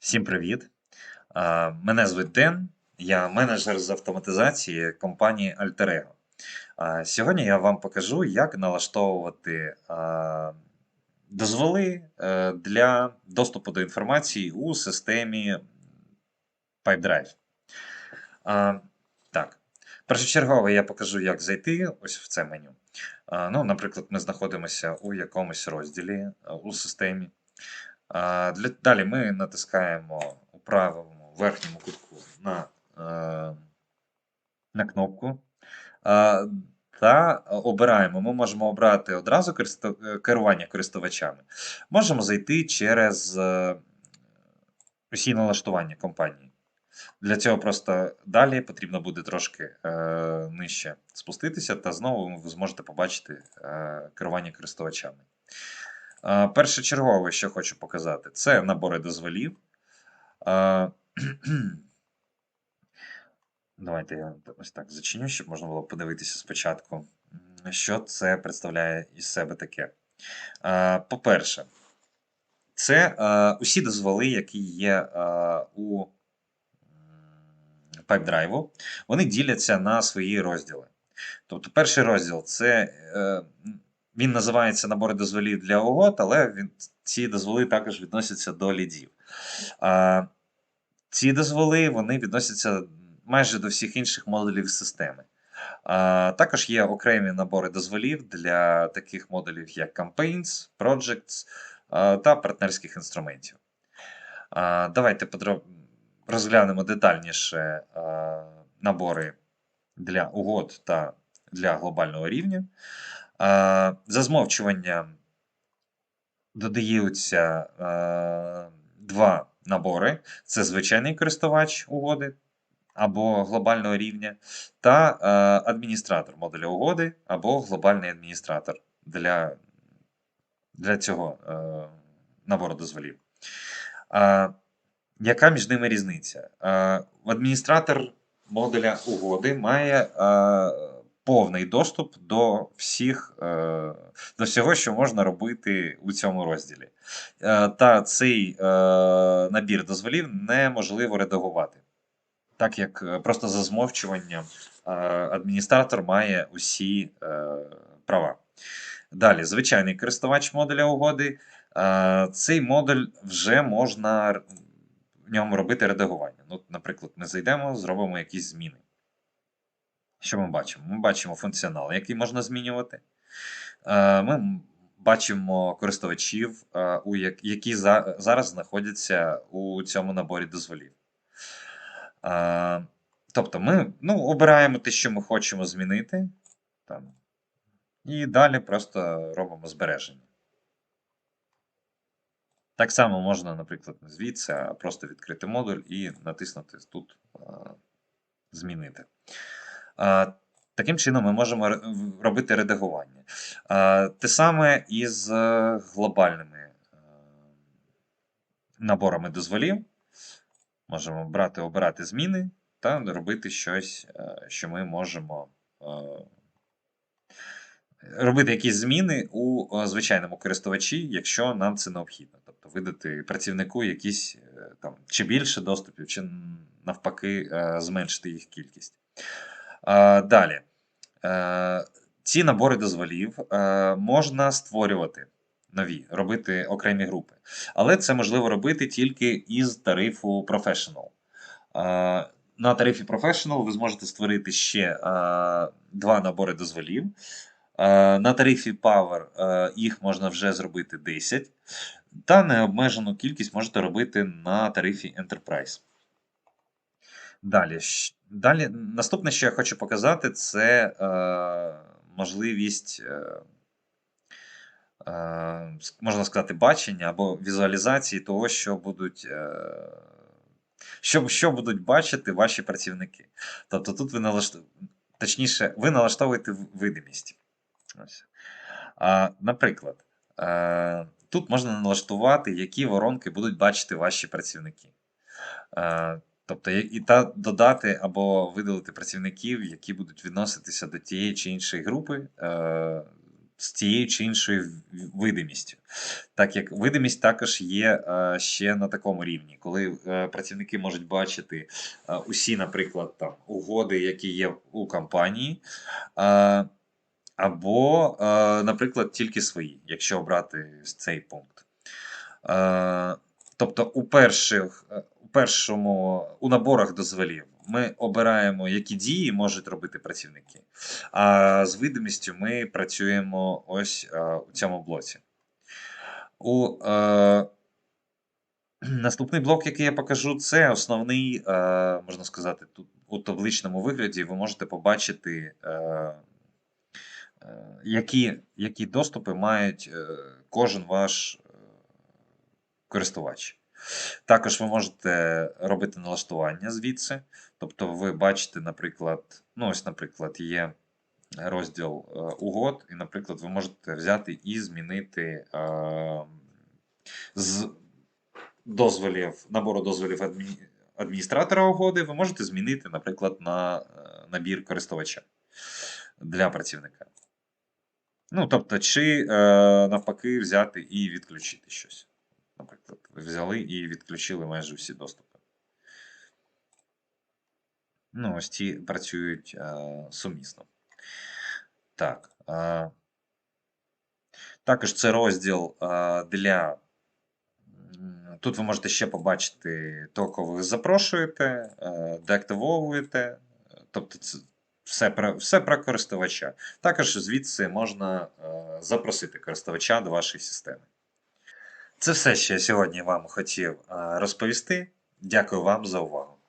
Всім привіт! Мене звуть Ден, я менеджер з автоматизації компанії Alterego. Сьогодні я вам покажу, як налаштовувати дозволи е, для доступу до інформації у системі PipeDrive. Так, першочергово я покажу, як зайти ось в це меню. Ну, наприклад, ми знаходимося у якомусь розділі е, у системі. Далі ми натискаємо у правому верхньому кутку на, е, на кнопку та обираємо. Ми можемо обрати одразу е, керування користувачами. Можемо зайти через е, усі налаштування компанії. Для цього просто далі потрібно буде трошки е, нижче спуститися, та знову ви зможете побачити е, керування користувачами. Першочергове, що хочу показати, це набори дозволів. Давайте я ось так зачиню, щоб можна було подивитися спочатку, що це представляє із себе таке. По-перше, це усі дозволи, які є у PipeDrive, вони діляться на свої розділи. Тобто, перший розділ це е, він називається набори дозволів для угод, але він, ці дозволи також відносяться до лідів. А, ці дозволи вони відносяться майже до всіх інших модулів системи. А, також є окремі набори дозволів для таких модулів, як Campaigns, Projects а, та партнерських інструментів. А, давайте подро- розглянемо детальніше а, набори для угод та для глобального рівня. За змовчуванням додаються два набори: це звичайний користувач угоди або глобального рівня, та адміністратор модуля угоди або глобальний адміністратор для, для цього е, набору дозволів. Яка між ними різниця? Е, адміністратор модуля угоди має е, повний доступ до всіх, е, до всього, що можна робити у цьому розділі. Е, Та цей е, набір дозволів неможливо редагувати, так як просто за змовчуванням адміністратор має усі права. Далі, звичайний користувач модуля угоди. Цей модуль вже можна в ньому робити редагування. Ну, наприклад, ми зайдемо, зробимо якісь зміни. Що ми бачимо? Ми бачимо функціонал, який можна змінювати. Е, Ми бачимо користувачів, е, які зараз знаходяться у цьому наборі дозволів. Е, Тобто ми ну, обираємо те, що ми хочемо змінити. Там, і далі просто робимо збереження. Так само можна, наприклад, не звідси, а просто відкрити модуль і натиснути тут Змінити. Таким чином ми можемо робити редагування. Те саме і з е, глобальними е, наборами дозволів. Можемо брати, обирати зміни та робити щось, е, що ми можемо. Робити якісь зміни у звичайному користувачі, якщо нам це необхідно. Тобто видати працівнику якісь там чи більше доступів, чи навпаки зменшити їх кількість. Далі. Е, Ці набори дозволів е, можна створювати нові, робити окремі групи. Але це можливо робити тільки із тарифу Professional. Е, На тарифі Professional ви зможете створити ще два набори дозволів. На тарифі Power їх можна вже зробити 10, та необмежену кількість можете робити на тарифі Enterprise. Далі, далі наступне, що я хочу показати, це е, можливість, е, е, можна сказати, бачення або візуалізації того, що будуть, е, що, що будуть бачити ваші працівники. Тобто тут ви налаштовуєте, точніше, ви налаштовуєте видимість. Ось. А, наприклад, е, тут можна налаштувати, які воронки будуть бачити ваші працівники. Е, тобто, і та додати або видалити працівників, які будуть відноситися до тієї чи іншої групи, е, з тією чи іншою видимістю. Так як видимість також є е, ще на такому рівні, коли е, працівники можуть бачити е, усі, наприклад, там угоди, які є у компанії, е, або, е, наприклад, тільки свої, якщо обрати цей пункт. Е, Тобто, у перших, е, першому у наборах дозволів ми обираємо, які дії можуть робити працівники. А з видимістю ми працюємо ось е, у цьому блоці. У е, наступний блок, який я покажу, це основний, е, можна сказати, тут у табличному вигляді ви можете побачити, е, е, які, які доступи мають е, кожен ваш е, користувач. Також ви можете робити налаштування звідси. Тобто ви бачите, наприклад, ну ось, наприклад, є розділ е, угод, і, наприклад, ви можете взяти і змінити е, з дозволів, набору дозволів адмі... адміністратора угоди, ви можете змінити, наприклад, на е, набір користувача для працівника. Ну, тобто, чи е, навпаки взяти і відключити щось. Наприклад, взяли і відключили майже всі доступи. Ну, ось ці працюють е, сумісно. Так. Е, також це розділ е, для. Тут ви можете ще побачити того, кого ви запрошуєте, е, деактивовуєте. Тобто, це все про, все про користувача. Також звідси можна е, запросити користувача до вашої системи. Це все, що я сьогодні вам хотів е, розповісти. Дякую вам за увагу.